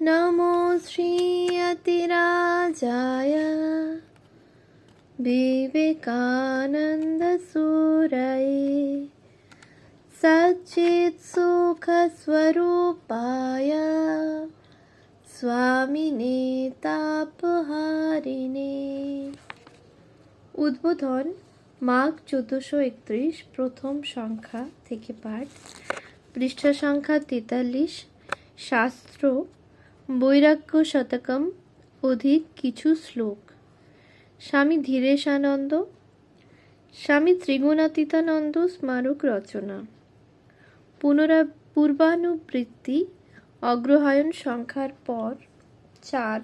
नमो श्रीयतिराजाय विवेकानन्दसूरये सच्चित्सुखस्वरूपाय স্বামিনে তাপহারিণে উদ্বোধন মাঘ চোদ্দোশো একত্রিশ প্রথম সংখ্যা থেকে পাঠ পৃষ্ঠা সংখ্যা তেতাল্লিশ শাস্ত্র বৈরাগ্য শতকম অধিক কিছু শ্লোক। স্বামী ধীরেশানন্দ, স্বামী ত্রিগুণাতীতানন্দ স্মারক রচনা। পুনরা পূর্বানুবৃত্তি, অগ্রহায়ণ সংখ্যার পর চার।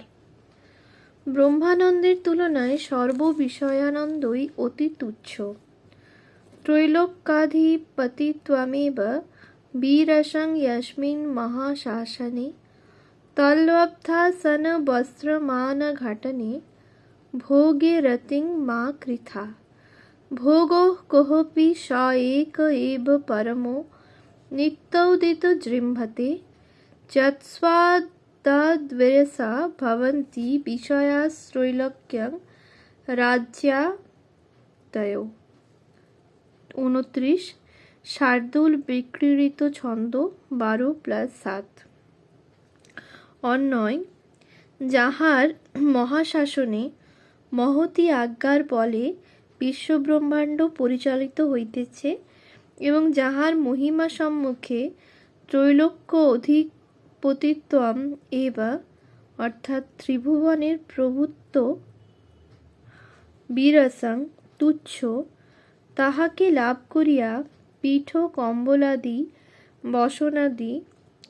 ব্রহ্মানন্দের তুলনায় সর্ববিষয়ানন্দই অতি তুচ্ছ। ত্রৈলোক্যাধিপতিত্বমেব বীরসং ইয়াসমিন মহাশাসনে ঘটনে ভোগে রতিং মা কৃথা। ভোগো কোহপি স এক এব পরমো, নিত্যৌদিত জৃম্ভতে যৎস্বাদাদ্বয়সা ভবন্তি বিষয়াশ্রৈলক্যং রাজ্যাদয়। উনত্রিশ, শার্দুল বিক্রীড়িত ছন্দ, বারো প্লাস সাত। অন্যয় যাহার মহাশাসনে মহতি আজ্ঞার বলে বিশ্বব্রহ্মাণ্ড পরিচালিত হইতেছে এবং যাহার মহিমা সম্মুখে ত্রৈলোক্য অধিপতিত্বম এবা, অর্থাৎ ত্রিভুবনের প্রভুত্ব বিরাসাং তুচ্ছ, তাহাকে লাভ করিয়া পীঠ কম্বলাদি বসনাদি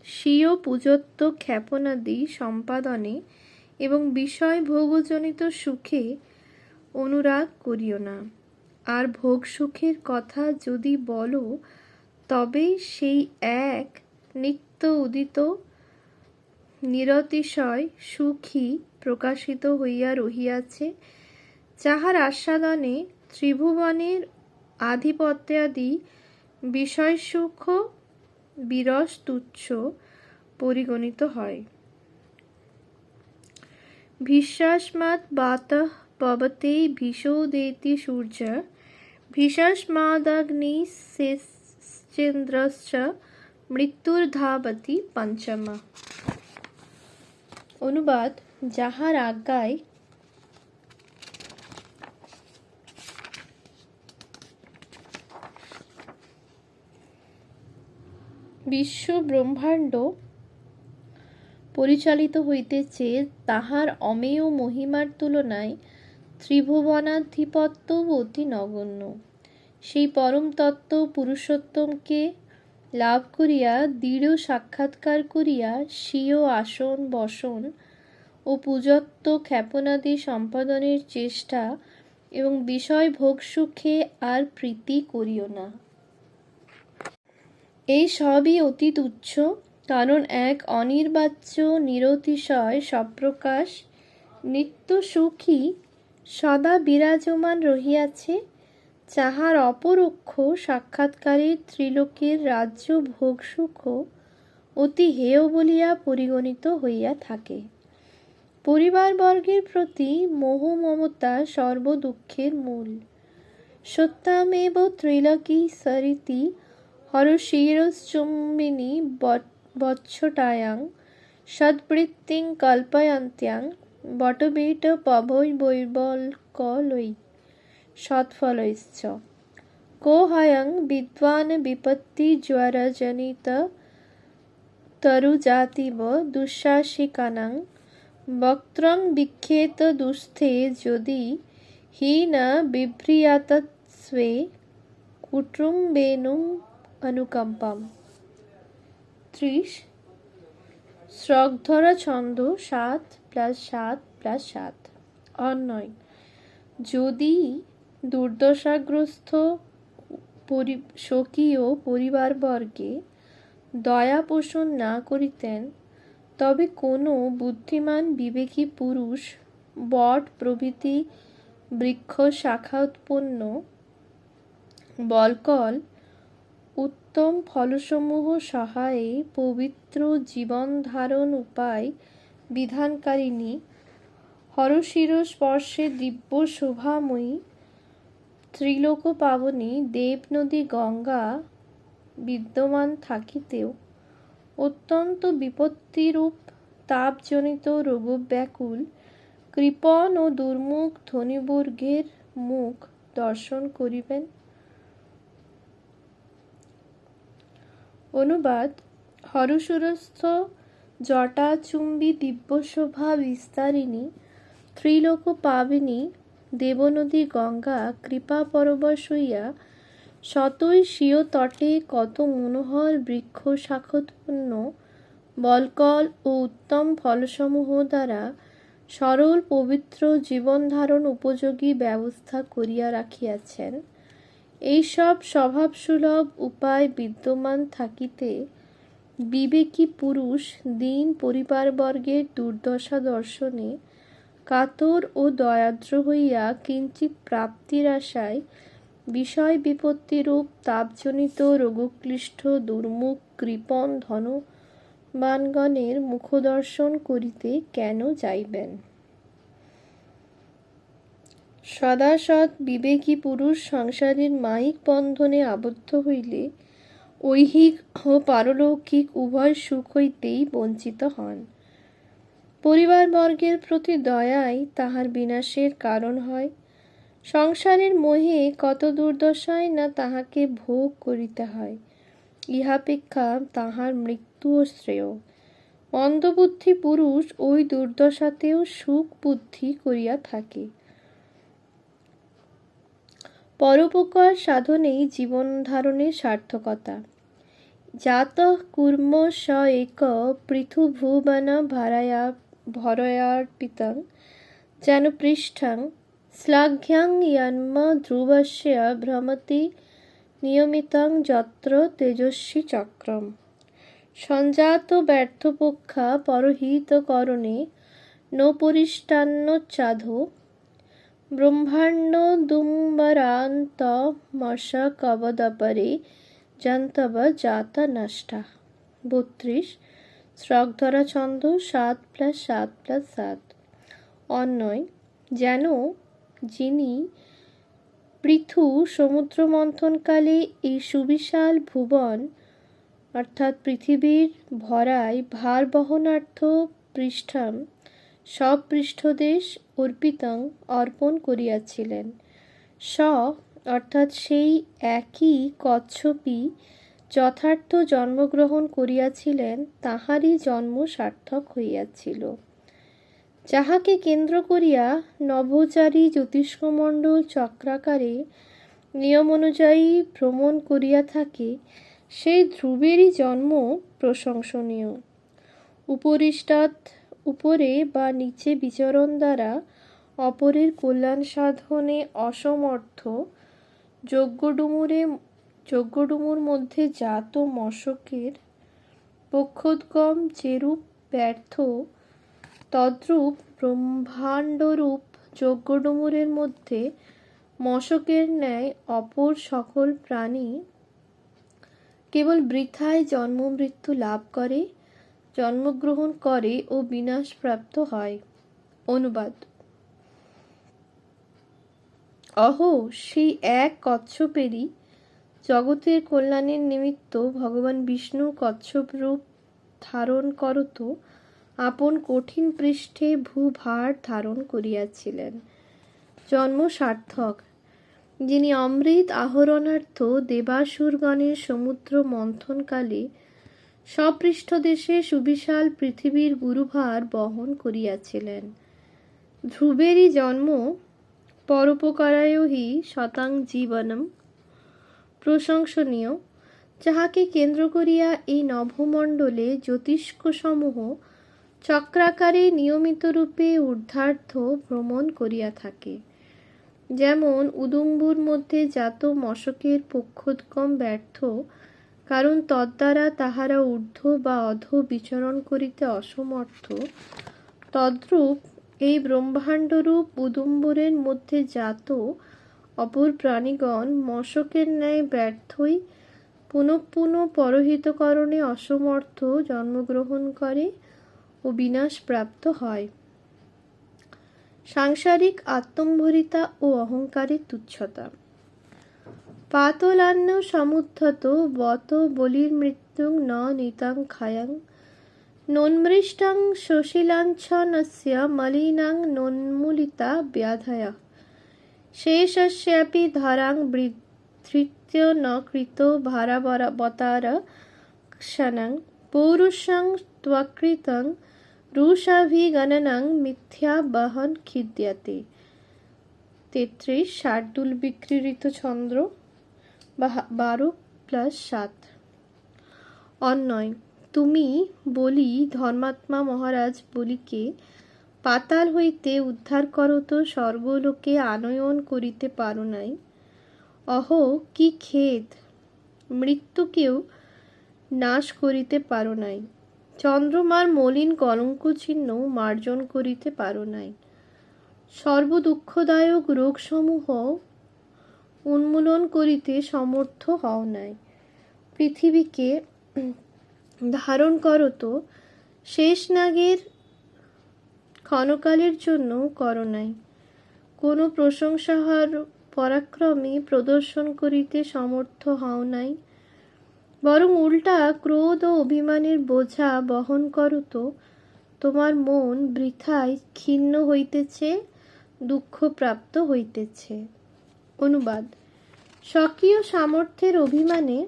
স্বীয় পূজত্ব, ক্ষেপণাদি, সম্পাদনে এবং বিষয় ভোগজনিত সুখে অনুরাগ করিও না। আর ভোগ সুখের কথা যদি বলো তবে সেই এক নিত্য উদিত নিরতিশয় সুখী প্রকাশিত হইয়া রহিয়াছে, যাহার আস্বাদনে ত্রিভুবনের আধিপত্যাদি বিষয় সুখ বিরস তুচ্ছ পরিগণিত হয়। ভীষ্মাৎ বাতঃ পবতে ভীষোদেতি সূর্য ভীষস্মাদগ্নিশ্চেন্দ্রশ্চ মৃত্যুর্ধাবতি পঞ্চমা। অনুবাদ, যাহার আজ্ঞায় বিশ্ব ব্রহ্মাণ্ড পরিচালিত হইতেছে, তাহার অমেয় মহিমার তুলনায় ত্রিভুবনাধিপত্য অতি নগণ্য। সেই পরম তত্ত্ব পুরুষোত্তমকে লাভ করিয়া দৃঢ় সাক্ষাৎকার করিয়া স্বীয় আসন, বসন ও পূজত্ব ক্ষেপণাদি সম্পাদনের চেষ্টা এবং বিষয় ভোগ সুখে আর প্রীতি করিও না। এই সবই অতি তুচ্ছ কারণ এক অনির্বাচ্য নিরতিশয় সপ্রকাশ। নিত্য সুখী সদা বিরাজমান রহিয়াছে। যাহার অপরোক্ষ সাক্ষাৎকারে ত্রিলোকের রাজ্য ভোগ সুখ অতি হেয় বলিয়া পরিগণিত হইয়া থাকে। পরিবারবর্গের প্রতি মোহ মমতা সর্বদুঃখের মূল। সত্যামেব ত্রিলোকী সরিতি হরশিরশ্চুম্বিনী বৎসটায়াং, সদ্বৃত্তিং কল্পয়ন্ত্যাং, বটবীট পভৈ বৈবল্কলৈ, সৎফলৈশ্চ। কো হয়ং বিদ্বান বিপত্তিজ্বরজনিত তরুজাতিব দুঃসাহসিকানাং, বক্ত্রং বিক্ষেত দুস্থে যদি হি ন বিভ্রিয়াতস্বে কুটুম্বেনুম অনুকম্পাম। ত্রিশ। শ্রগধরা ছন্দ সাত প্লাস সাত প্লাস সাত। অন্যয়। যদি দুর্দশাগ্রস্ত পরি, স্বকীয় পরিবারবর্গে দয়া পোষণ না করিতেন, তবে কোনো বুদ্ধিমান বিবেকী পুরুষ বট প্রভৃতি বৃক্ষ শাখা উৎপন্ন বলকল উত্তম ফলসমূহ সহায়ে পবিত্র জীবন ধারণ উপায় বিধানকারিণী। হরশির স্পর্শে দিব্য শোভাময়ী ত্রিলোক পাবনী দেবনদী গঙ্গা বিদ্যমান থাকিতেও। অত্যন্ত বিপত্তিরূপ তাপজনিত রোগব্যাকুল কৃপণ ও দুর্মুখ ধনীবর্গের মুখ দর্শন করিবেন। অনুবাদ হরসুরস্থ জটাচুম্বী দিব্যশোভা বিস্তারিণী ত্রিলোক পাবিনী দেবনদী গঙ্গা কৃপা পরবশ হইয়া শতই স্বীয় তটে কত মনোহর বৃক্ষ শাখোৎপন্ন বলকল ও উত্তম ফলসমূহ দ্বারা সরল পবিত্র জীবন ধারণ উপযোগী ব্যবস্থা করিয়া রাখিয়াছেন। এইসব স্বভাবসুলভ উপায় বিদ্যমান থাকিতে বিবেকী পুরুষ দিন পরিবারবর্গের দুর্দশা দর্শনে কাতর ও দয়াদ্র হইয়া কিঞ্চিত প্রাপ্তির আশায় বিষয় বিপত্তিরূপ তাপজনিত রোগক্লিষ্ট, দুর্মুখ, কৃপণ ধনবানগণের মুখদর্শন করিতে কেন যাইবেন? সদাসৎ বিবেকী পুরুষ সংসারের মায়িক বন্ধনে আবদ্ধ হইলে ঐহিক ও পারলৌকিক উভয় সুখ হইতেই বঞ্চিত হন। পরিবারবর্গের প্রতি দয়াই তাহার বিনাশের কারণ হয়। সংসারের মোহে কত দুর্দশায় না তাহাকে ভোগ করিতে হয়। ইহাপেক্ষা তাহার মৃত্যুও শ্রেয়। মন্দবুদ্ধি পুরুষ ওই দুর্দশাতেও সুখ বুদ্ধি করিয়া থাকে। পরোপকার সাধনেই জীবন ধারণের সার্থকতা। জাত কুর্ম স এক পৃথুভুবন ভারায়া ভরয়ার্পিতং যেন পৃষ্ঠাং। শ্লাঘ্যাং ইয়ান্ম ধ্রুবস্য ভ্রমতি নিয়মিতং যত্র তেজস্বী চক্রম। সঞ্জাত ব্যর্থপক্ষা পরহিতকরণে নপরিষ্টান্নচ্চাধো ব্রহ্মাণ্ড দুম্বরান্ত মশকবদপরে জন্তব জাতা নষ্টা। বত্রিশ শ্রগধরা ছন্দ সাত প্লাস সাত প্লাস সাত। অন্যয়, যেন যিনি পৃথু সমুদ্র মন্থনকালে এই সুবিশাল ভুবন, অর্থাৎ পৃথিবীর ভরায় ভার বহনার্থ পৃষ্ঠাম সব পৃষ্ঠদেশ অর্পিতং অর্পণ করিয়াছিলেন। স অর্থাৎ সেই একই কচ্ছপই যথার্থ জন্মগ্রহণ করিয়াছিলেন, তাহারই জন্ম সার্থক হইয়াছিল। যাহাকে কেন্দ্র করিয়া নভোচারী জ্যোতিষ্কমণ্ডল চক্রাকারে নিয়ম অনুযায়ী ভ্রমণ করিয়া থাকে, সেই ধ্রুবেরই জন্ম প্রশংসনীয়। উপরিষ্টাৎ উপরে বা নিচে বিচরণ দ্বারা অপরের কল্যাণ সাধনে অসমর্থ যজ্ঞডুমুরে, যজ্ঞডুমুর মধ্যে জাত মশকের পক্ষোদ্গম যেরূপ ব্যর্থ, তদ্রূপ ব্রহ্মাণ্ডরূপ যজ্ঞডুমুরের মধ্যে মশকের ন্যায় অপর সকল প্রাণী কেবল বৃথায় জন্ম মৃত্যু লাভ করে। জন্মগ্রহণ করে ও বিনাশপ্রাপ্ত হয়। অনুবাদ। অহো, সেই এক কচ্ছপেরই জগতের কল্যাণের নিমিত্ত ভগবান বিষ্ণু কচ্ছপ রূপ ধারণ করত, আপন কঠিন পৃষ্ঠে ভূভার ধারণ করিয়াছিলেন। জন্ম সার্থক, যিনি অমৃত আহরণার্থ দেবাসুরগণের সমুদ্র মন্থনকালে সপৃষ্ঠদেশে সুবিশাল পৃথিবীর গুরুভার বহন করিয়াছিলেন। ধ্রুবেরই জন্ম পরোপকারায় হি শতাং জীবনম। প্রশংসনীয়, যাহাকে কেন্দ্র করিয়া এই নভমণ্ডলে জ্যোতিষ্কসমূহ চক্রাকারে নিয়মিত রূপে ঊর্ধ্বার্থ ভ্রমণ করিয়া থাকে। যেমন উদুম্বুর মধ্যে জাত মশকের পক্ষোদ্গম ব্যর্থ কারণ তদ্বারা তাহারা ঊর্ধ্ব বা অধ বিচরণ করিতে অসমর্থ। তদ্রূপ এই ব্রহ্মাণ্ডরূপ উদুম্বরের মধ্যে জাত অপর প্রাণীগণ মশকের ন্যায় ব্যর্থই পুনঃ পুনঃ পরহিতকরণে অসমর্থ জন্মগ্রহণ করে ও বিনাশপ্রাপ্ত হয়। সাংসারিক আত্মম্ভরিতা ও অহংকারের তুচ্ছতা। পাতলান্ন সমুদ্ধত বত বলির মৃত্যুং ন নিতাং খায়াং। নন্মৃষ্টাং শশীলাঞ্ছনস্য মলিনাং নন্মূলিতা ব্যাধয়া। শেষস্যাপি ধরাং বৃধৃত্য ন কৃত ভারাবতার ক্ষণং পৌরুষং ত্বকৃতং রুষাভিগণনং মিথ্যা বহন খিদ্যাতে তেত্রিশ শার্দুল বিক্রিত চন্দ্র। বারো প্লাস সাত। অন্যয় তুমি বলি ধর্মাত্মা মহারাজ বলিকে, পাতাল হইতে উদ্ধার করো তো স্বর্গলোকে আনয়ন করিতে পারো নাই। অহ, কি খেদ মৃত্যুকেও নাশ করিতে পারো নাই। চন্দ্রমার মলিন কলঙ্ক চিহ্ন মার্জন করিতে পারো নাই। সর্বদুঃখদায়ক রোগসমূহ উন্মূলন করিতে সমর্থ হও নাই। পৃথিবীকে ধারণ করো তো, শেষ নাগের ক্ষণকালের জন্য করো নাই। কোনো প্রশংসাহার পরাক্রমে প্রদর্শন করিতে সমর্থ হও নাই। বরং উল্টা ক্রোধ ও অভিমানের বোঝা বহন করো তো, তোমার মন বৃথায় ক্ষীণ হইতেছে দুঃখপ্রাপ্ত হইতেছে। অনুবাদ। স্বকীয় সামর্থ্যের অভিমানে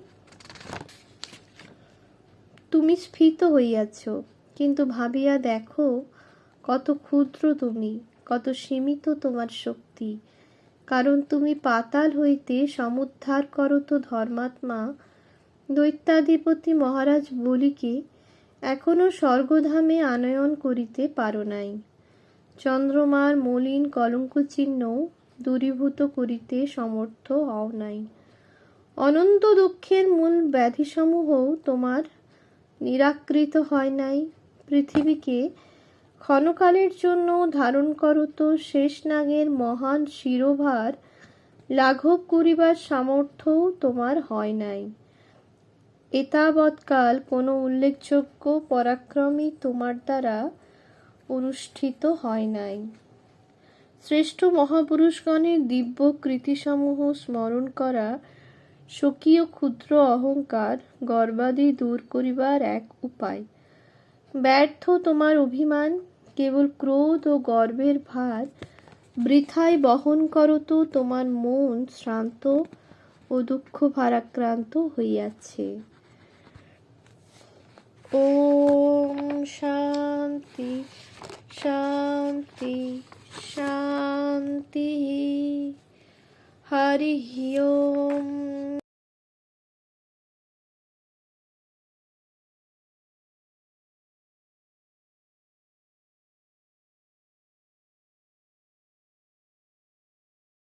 তুমি স্ফীত হইয়াছ, কিন্তু ভাবিয়া দেখো কত ক্ষুদ্র তুমি, কত সীমিত তোমার শক্তি। কারণ তুমি পাতাল হইতে সমুদ্ধার করো তো ধর্মাত্মা। দৈত্যাধিপতি মহারাজ বলিকে, এখনও স্বর্গধামে আনয়ন করিতে পারো নাই। চন্দ্রমার মলিন কলঙ্ক চিহ্ন দূরীভূত করিতে সমর্থ হও নাই। অনন্ত দুঃখের মূল ব্যাধিসমূহও তোমার নিরাকৃত হয় নাই। পৃথিবীকে ক্ষণকালের জন্য ধারণ করো তো শেষ নাগের মহান শিরোভার লাঘব করিবার সামর্থ্যও তোমার হয় নাই। এতাবৎকাল কোনো উল্লেখযোগ্য পরাক্রমই তোমার দ্বারা অনুষ্ঠিত হয় নাই। শ্রেষ্ঠ মহাপুরুষগণের দিব্য কৃতিসমূহ স্মরণ করা স্বকীয় ক্ষুদ্র অহংকার গর্বাদি দূর করিবার এক উপায়। ব্যর্থ তোমার অভিমান, কেবল ক্রোধ ও গর্বের ভার। বৃথায় বহন করো তো তোমার মন শ্রান্ত ও দুঃখ ভারাক্রান্ত হইয়াছে। ওম শান্তি শান্তি। শান্তি হরি ওম